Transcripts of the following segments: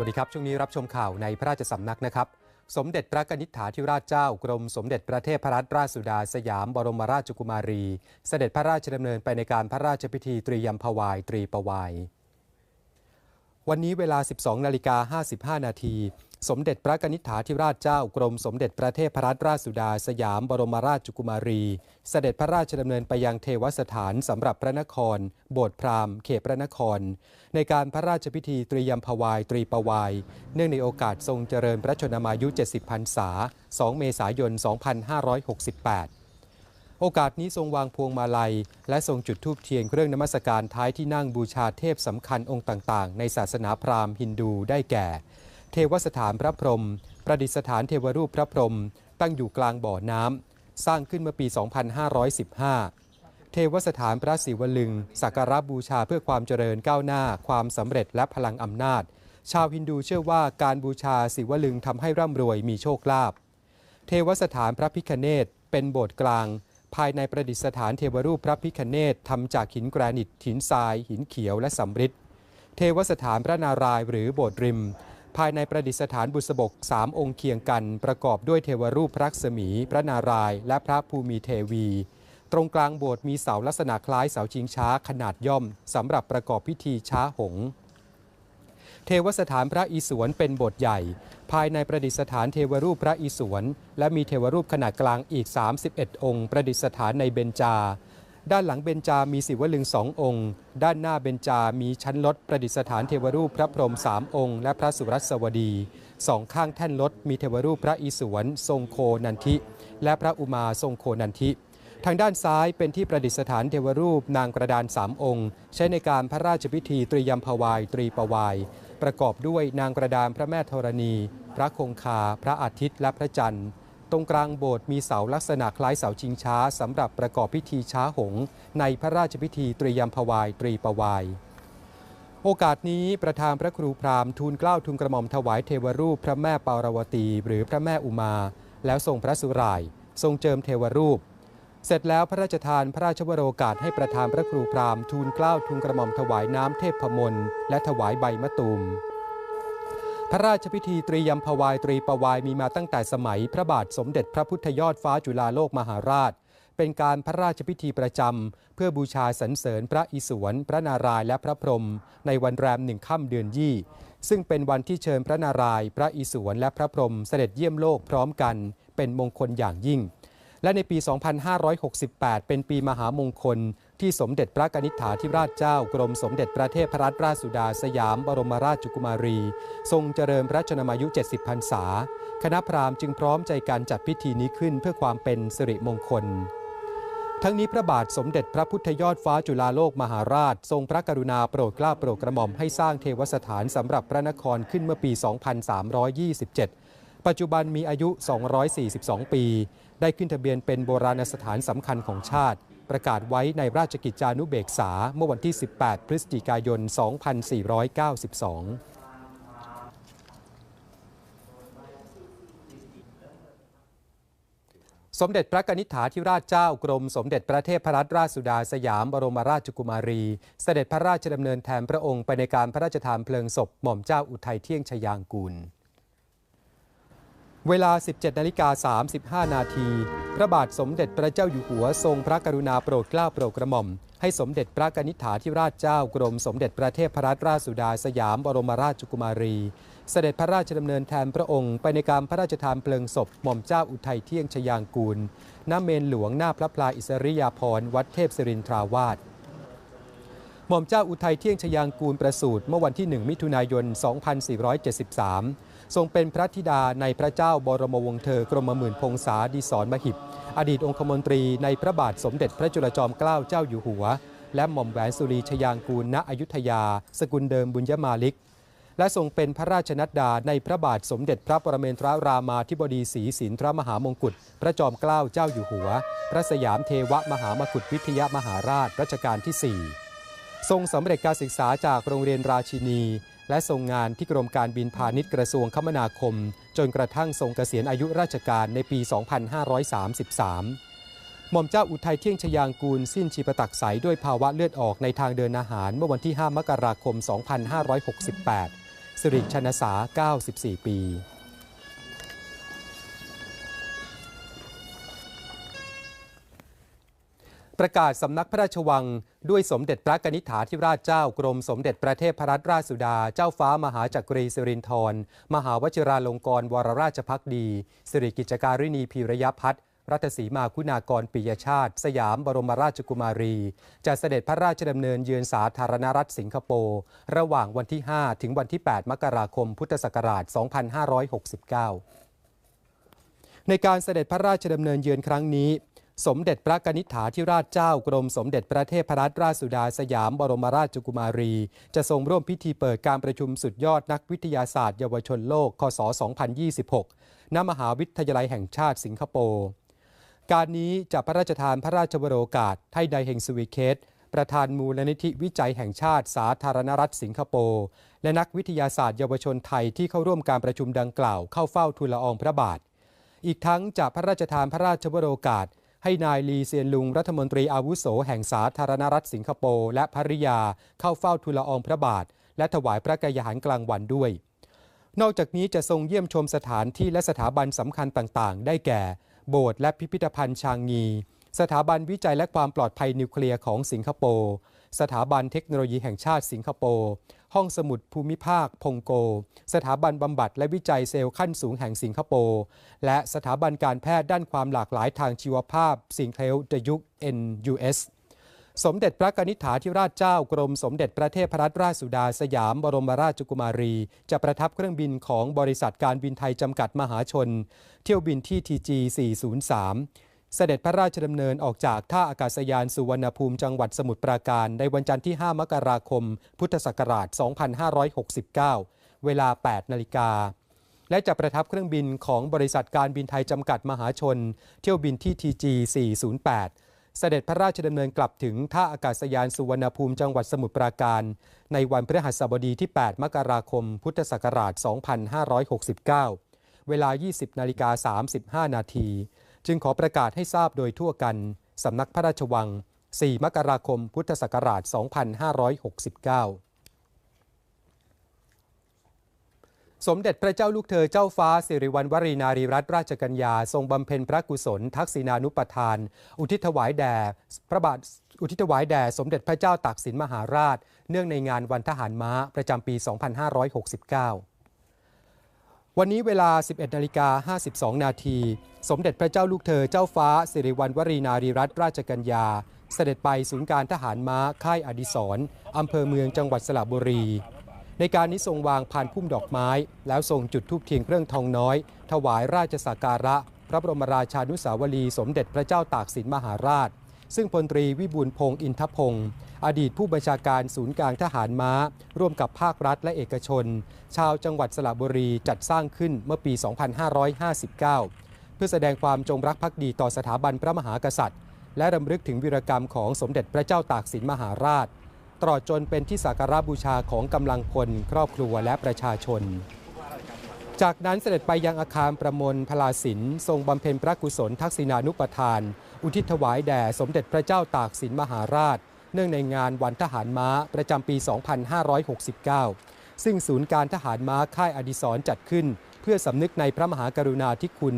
วัสดีครับ ช่วงนี้รับชมข่าวในพระราชสำนักนะครับ สมเด็จพระกนิษฐาธิราชเจ้ากรมสมเด็จพระเทพรัตนราชสุดาสยามบรมราชกุมารี เสด็จพระราชดำเนินไปในการพระราชพิธีตรียมพวายตรีประวาย วันนี้เวลา 12 นาฬิกา 55 นาที สมเด็จพระกนิษฐาธิราชเจ้ากรมสมเด็จพระเทพรัตนราชสุดาสยามบรมราชกุมารี เสด็จพระราชดำเนินไปยังเทวสถานสำหรับพระนคร โบสถ์พราหมณ์เขตพระนคร ในการพระราชพิธีตรียมพวายตรีปวาย เนื่องในโอกาสทรงเจริญพระชนมายุ 70 พรรษา 2 เมษายน 2568 โอกาสนี้ทรงวางพวงมาลัย และทรงจุดธูปเทียนเครื่องนมัสการท้ายที่นั่งบูชาเทพสำคัญองค์ต่างๆ ในศาสนาพราหมณ์ฮินดูได้แก่ เทวสถานพระพรหมประดิษฐานเทวรูปพระพรหมตั้งอยู่กลางบ่อน้ำ สร้างขึ้นเมื่อปี 2515 เทวสถานพระศิวลึง สักการะบูชาเพื่อความเจริญก้าวหน้า ความสำเร็จและพลังอำนาจ ชาวฮินดูเชื่อว่าการบูชาศิวลึงทำให้ร่ำรวยมีโชคลาภ เทวสถานพระพิคเนตเป็นโบสถ์กลาง ภายในประดิษฐานเทวรูปพระพิคเนตทำจากหินแกรนิตหินทราย หินเขียวและสำริดเทวสถานพระนารายณ์หรือโบสถ์ริม ภายในประดิษฐานบุษบกสามองค์เคียงกัน ประกอบด้วยเทวรูปพระลักษมี พระนารายณ์และพระภูมิเทวี ตรงกลางโบสถ์มีเสาลักษณะคล้ายเสาชิงช้าขนาดย่อมสำหรับประกอบพิธีช้าหง เทวสถานพระอิศวรเป็นโบสถ์ใหญ่ ภายในประดิษฐานเทวรูปพระอิศวรและมีเทวรูปขนาดกลางอีก 31 องค์ ประดิษฐานในเบญจา ด้านหลังเบญจามีศิวลึงสององค์ ด้านหน้าเบญจามีชั้นลดประดิษฐานเทวรูปพระพรหมสามองค์ และพระสุรัสวดีสองข้างแท่นลดมีเทวรูปพระอิศวรทรงโคนันทิ และพระอุมาทรงโคนันทิ ทางด้านซ้ายเป็นที่ประดิษฐานเทวรูปนางกระดานสามองค์ ใช้ในการพระราชพิธีตรียมพวายตรีปวาย ประกอบด้วยนางกระดานพระแม่ธรณี พระคงคา พระอาทิตย์และพระจันทร์ ตรงกลางโบสถ์มีเสาลักษณะคล้ายเสาชิงช้าสำหรับประกอบพิธีช้าหง ในพระราชพิธีตรียมพวายตรีปวาย โอกาสนี้ประธานพระครูพราหมณ์ทูลเกล้าทูลกระหม่อมถวายเทวรูปพระแม่ปารวตี หรือพระแม่อุมา แล้วทรงพระสุราย ทรงเจิมเทวรูป เสร็จแล้วพระราชทานพระราชวโรกาสให้ประธานพระครูพราหมณ์ทูลเกล้าทูลกระหม่อมถวายน้ำเทพพมลและถวายใบมะตูม พระราชพิธีตรียมพวายตรีประวายมีมาตั้งแต่สมัยพระบาทสมเด็จพระพุทธยอดฟ้าจุฬาโลกมหาราช เป็นการพระราชพิธีประจำ เพื่อบูชาสรรเสริญพระอิศวร พระนารายณ์และพระพรหมในวันแรมหนึ่งค่ำเดือนยี่ ซึ่งเป็นวันที่เชิญพระนารายณ์พระอิศวรและพระพรหมเสด็จเยี่ยมโลกพร้อมกัน เป็นมงคลอย่างยิ่ง และในปี 2568 เป็นปีมหามงคล ที่สมเด็จพระกนิษฐาธิราชเจ้ากรมสมเด็จพระเทพรัตนราชสุดาสยามบรมราชกุมารี ทรงเจริญพระชนมายุ 70 พรรษา คณะพราหมณ์จึงพร้อมใจการจัดพิธีนี้ขึ้นเพื่อความเป็นสิริมงคล ทั้งนี้พระบาทสมเด็จพระพุทธยอดฟ้าจุฬาโลกมหาราช ทรงพระกรุณาโปรดเกล้าโปรดกระหม่อมให้สร้างเทวสถานสำหรับพระนครขึ้นเมื่อปี 2327ปัจจุบันมีอายุ 242 ปี ได้ขึ้นทะเบียนเป็นโบราณสถานสำคัญของชาติ ประกาศไว้ในราชกิจจานุเบกษาเมื่อวันที่ 18 พฤศจิกายน 2492สมเด็จพระกนิษฐาธิราชเจ้ากรมสมเด็จพระเทพรัตนราชสุดาสยามบรมราชกุมารี เสด็จพระราชดำเนินแทนพระองค์ไปในการพระราชทานเพลิงศพหม่อมเจ้าอุทัยเที่ยงชยางกูล เวลา 17นาฬิกา35 นาที พระบาทสมเด็จพระเจ้าอยู่หัวทรงพระกรุณาโปรดเกล้าโปรดกระหม่อม ให้สมเด็จพระกนิษฐาธิราชเจ้ากรมสมเด็จพระเทพรัตนราชสุดาสยามบรมราชกุมารี เสด็จพระราชดำเนินแทนพระองค์ไปในการพระราชทานเพลิงศพหม่อมเจ้าอุทัยเที่ยงชยางกูล ณ เมนหลวงหน้าพระพลาอิสริยาภรณ์วัดเทพศิรินทราวาสหม่อมเจ้าอุทัยเที่ยงชยางกูลประสูติเมื่อวันที่ 1 มิถุนายน 2473 ทรงเป็นพระธิดาในพระเจ้าบรมวงศ์เธอกรมหมื่นพงษาดีสอนมหิบ อดีตองคมนตรีในพระบาทสมเด็จพระจุลจอมเกล้าเจ้าอยู่หัว และหม่อมแหวนสุรีชยางกูลณอยุธยา สกุลเดิมบุญยมาลิก และทรงเป็นพระราชนัดดาในพระบาทสมเด็จพระปรเมนทรรามาธิบดีศรีสินทรมหามงกุฎพระจอมเกล้าเจ้าอยู่หัว พระสยามเทวมหามกุฏวิทยามหาราชรัชกาลที่ 4 ทรงสำเร็จการศึกษาจากโรงเรียนราชินี และทรงงานที่กรมการบินพาณิชย์กระทรวงคมนาคม จนกระทั่งทรงเกษียณอายุราชการในปี 2533 หม่อมเจ้าอุทัยเที่ยงชยางกูลสิ้นชีพตักใสด้วยภาวะเลือดออกในทางเดินอาหารเมื่อวันที่ 5 มกราคม 2568 สิริชนสา 94 ปี ประกาศสำนักพระราชวัง ด้วยสมเด็จพระกนิษฐาธิราชเจ้ากรมสมเด็จพระเทพรัตนราชสุดา เจ้าฟ้ามหาจักรีสิรินธรมหาวชิราลงกรณวรราชพักดีสิริกิจการินีพีรยพัฒน์รัตสีมาคุณากรปิยชาติ สยามบรมราชกุมารี จะเสด็จพระราชดำเนินเยือนสาธารณรัฐสิงคโปร์ ระหว่างวันที่ 5 ถึงวันที่ 8 มกราคม พุทธศักราช 2569 ในการเสด็จพระราชดำเนินเยือนครั้งนี้ สมเด็จพระกนิษฐาธิราชเจ้ากรมสมเด็จพระเทพรัตนราชสุดาสยามบรมราชกุมารี จะทรงร่วมพิธีเปิดการประชุมสุดยอดนักวิทยาศาสตร์เยาวชนโลก คศ 2026 ณ มหาวิทยาลัยแห่งชาติสิงคโปร์ การนี้จะพระราชทานพระราชวโรกาสให้ไดเฮงสวีเคสประธานมูลนิธิวิจัยแห่งชาติสาธารณรัฐสิงคโปร์ และนักวิทยาศาสตร์เยาวชนไทยที่เข้าร่วมการประชุมดังกล่าวเข้าเฝ้าทูลละอองพระบาท อีกทั้งจะพระราชทานพระราชวโรกาส ให้นายลีเซียนลุงรัฐมนตรีอาวุโสแห่งสาธารณรัฐสิงคโปร์และภริยาเข้าเฝ้าทูลอองพระบาท และถวายพระกายหารกลางวันด้วย นอกจากนี้จะทรงเยี่ยมชมสถานที่และสถาบันสำคัญต่างๆ ได้แก่ โบสถ์และพิพิธภัณฑ์ชางงี สถาบันวิจัยและความปลอดภัยนิวเคลียร์ของสิงคโปร์ สถาบันเทคโนโลยีแห่งชาติสิงคโปร์ห้องสมุดภูมิภาคพงโก สถาบันบำบัดและวิจัยเซลล์ขั้นสูงแห่งสิงคโปร์และสถาบันการแพทย์ด้านความหลากหลายทางชีวภาพสิงเคลเดยุก NUS สมเด็จพระนิษฐาธิราชเจ้ากรมสมเด็จพระเทพรัตนราชสุดาสยามบรมราชกุมารี จะประทับเครื่องบินของบริษัทการบินไทยจำกัดมหาชน เที่ยวบินที่ TG 403 เสด็จพระราชดำเนินออกจากท่าอากาศยานสุวรรณภูมิจังหวัดสมุทรปราการในวันจันทร์ที่ 5 มกราคม พุทธศักราช 2569 เวลา 8 นาฬิกา และจะประทับเครื่องบินของบริษัทการบินไทยจำกัดมหาชน เที่ยวบินที่ TG 408 เสด็จพระราชดำเนินกลับถึงท่าอากาศยานสุวรรณภูมิจังหวัดสมุทรปราการ ในวันพฤหัสบดีที่ 8 มกราคม พุทธศักราช 2569 เวลา 20 นาฬิกา 35 นาที จึงขอประกาศให้ทราบโดยทั่วกันสำนักพระราชวัง 4 มกราคม พุทธศักราช 2569 สมเด็จพระเจ้าลูกเธอเจ้าฟ้า สิริวัณวรีนารีรัตนราชกัญญา ทรงบำเพ็ญพระกุศล ทักษิณานุปทาน อุทิศถวายแด่ พระบาทอุทิศถวายแด่สมเด็จพระเจ้าตากสินมหาราช เนื่องในงานวันทหารม้าประจำปี 2569 วันนี้เวลา 11นาฬิกา52 นาทีสมเด็จพระเจ้าลูกเธอเจ้าฟ้า สิริวัณวรีนารีรัตนราชกัญญา เสด็จไปศูนย์การทหารม้าค่ายอดิศรอำเภอเมืองจังหวัดสระบุรี ในการนี้ทรงวางพานพุ่มดอกไม้ แล้วทรงจุดธูปเทียนเครื่องทองน้อย ถวายราชสักการะ พระบรมราชานุสาวรีสมเด็จพระเจ้าตากสินมหาราช ซึ่งพลตรีวิบูลพงษ์อินทพงศ์อดีตผู้บัญชาการศูนย์กลางทหารม้า ร่วมกับภาครัฐและเอกชน ชาวจังหวัดสระบุรีจัดสร้างขึ้นเมื่อปี 2559 เพื่อแสดงความจงรักภักดีต่อสถาบันพระมหากษัตริย์ และรำลึกถึงวีรกรรมของสมเด็จพระเจ้าตากสินมหาราช ตลอดจนเป็นที่สักการะบูชาของกำลังพลครอบครัวและประชาชน จากนั้นเสด็จไปยังอาคารประมลพลาสินทรงบำเพ็ญพระกุศลทักษิณานุปทาน อุทิศถวายแด่สมเด็จพระเจ้าตากสินมหาราช เนื่องในงานวันทหารม้าประจำปี 2569 ซึ่งศูนย์การทหารม้าค่ายอดิศรจัดขึ้น เพื่อสำนึกในพระมหากรุณาธิคุณ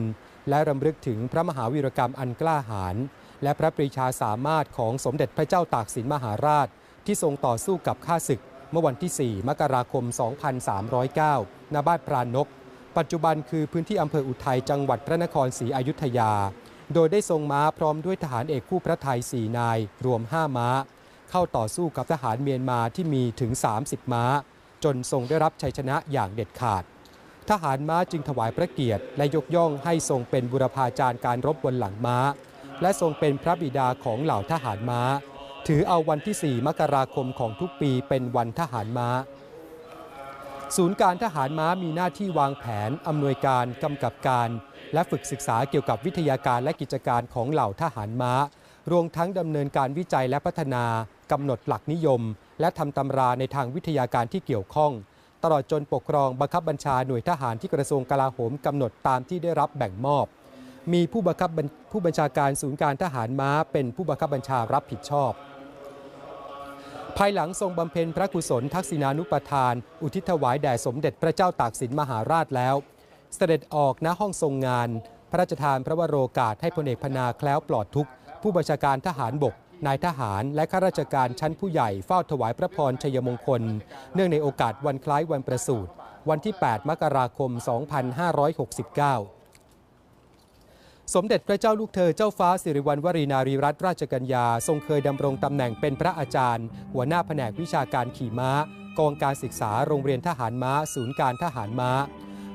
และรำลึกถึงพระมหาวีรกรรมอันกล้าหาญและพระปรีชาสามารถของสมเด็จพระเจ้าตากสินมหาราช ที่ทรงต่อสู้กับข้าศึก เมื่อวันที่ 4 มกราคม 2309ณบ้านปราณนก ปัจจุบันคือพื้นที่อำเภออุทัยจังหวัดพระนครศรีอยุธยา โดยได้ทรงม้าพร้อมด้วยทหารเอกคู่พระไทย 4 นาย รวม 5 ม้า เข้าต่อสู้กับทหารเมียนมาที่มีถึง 30 ม้า จนทรงได้รับชัยชนะอย่างเด็ดขาด ทหารม้าจึงถวายพระเกียรติ และยกย่องให้ทรงเป็นบุรพาจารย์การรบบนหลังม้า และทรงเป็นพระบิดาของเหล่าทหารม้า ถือเอาวันที่ 4 มกราคมของทุกปีเป็นวันทหารม้า ศูนย์การทหารม้ามีหน้าที่วางแผน อำนวยการกำกับการ และฝึกศึกษาเกี่ยวกับวิทยาการและกิจการของเหล่าทหารม้ารวมทั้งดำเนินการวิจัยและพัฒนากำหนดหลักนิยม และทำตำราในทางวิทยาการที่เกี่ยวข้อง ตลอดจนปกครองบังคับบัญชาหน่วยทหารที่กระทรวงกลาโหมกำหนดตามที่ได้รับแบ่งมอบ มีผู้บังคับผู้บัญชาการศูนย์การทหารม้า เป็นผู้บังคับบัญชารับผิดชอบ ภายหลังทรงบำเพ็ญพระกุศลทักษิณานุปทาน อุทิศถวายแด่สมเด็จพระเจ้าตากสินมหาราชแล้ว เสด็จออกณห้องทรงงาน พระราชทานพระวโรกาสให้พลเอกพนาแคล้วปลอดทุกผู้บัญชาการทหารบก นายทหารและข้าราชการชั้นผู้ใหญ่เฝ้าถวายพระพรชัยมงคล เนื่องในโอกาสวันคล้ายวันประสูติวันที่ 8 มกราคม 2569สมเด็จพระเจ้าลูกเธอเจ้าฟ้าสิริวัณวรีนารีรัตนราชกัญญา ทรงเคยดำรงตำแหน่งเป็นพระอาจารย์ หัวหน้าแผนกวิชาการขี่ม้า กองการศึกษาโรงเรียนทหารม้า ศูนย์การทหารม้า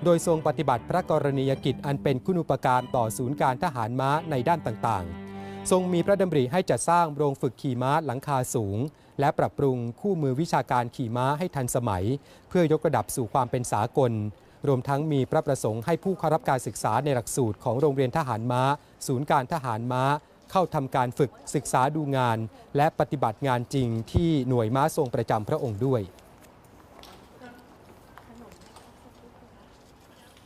โดยทรงปฏิบัติพระกรณียกิจอันเป็นคุณูปการต่อศูนย์การทหารม้าในด้านต่างๆ ทรงมีพระดำริให้จัดสร้างโรงฝึกขี่ม้าหลังคาสูง และปรับปรุงคู่มือวิชาการขี่ม้าให้ทันสมัย เพื่อยกระดับสู่ความเป็นสากล รวมทั้งมีพระประสงค์ให้ผู้เข้ารับการศึกษาในหลักสูตรของโรงเรียนทหารม้า ศูนย์การทหารม้า เข้าทำการฝึกศึกษาดูงาน และปฏิบัติงานจริงที่หน่วยม้าทรงประจำพระองค์ด้วย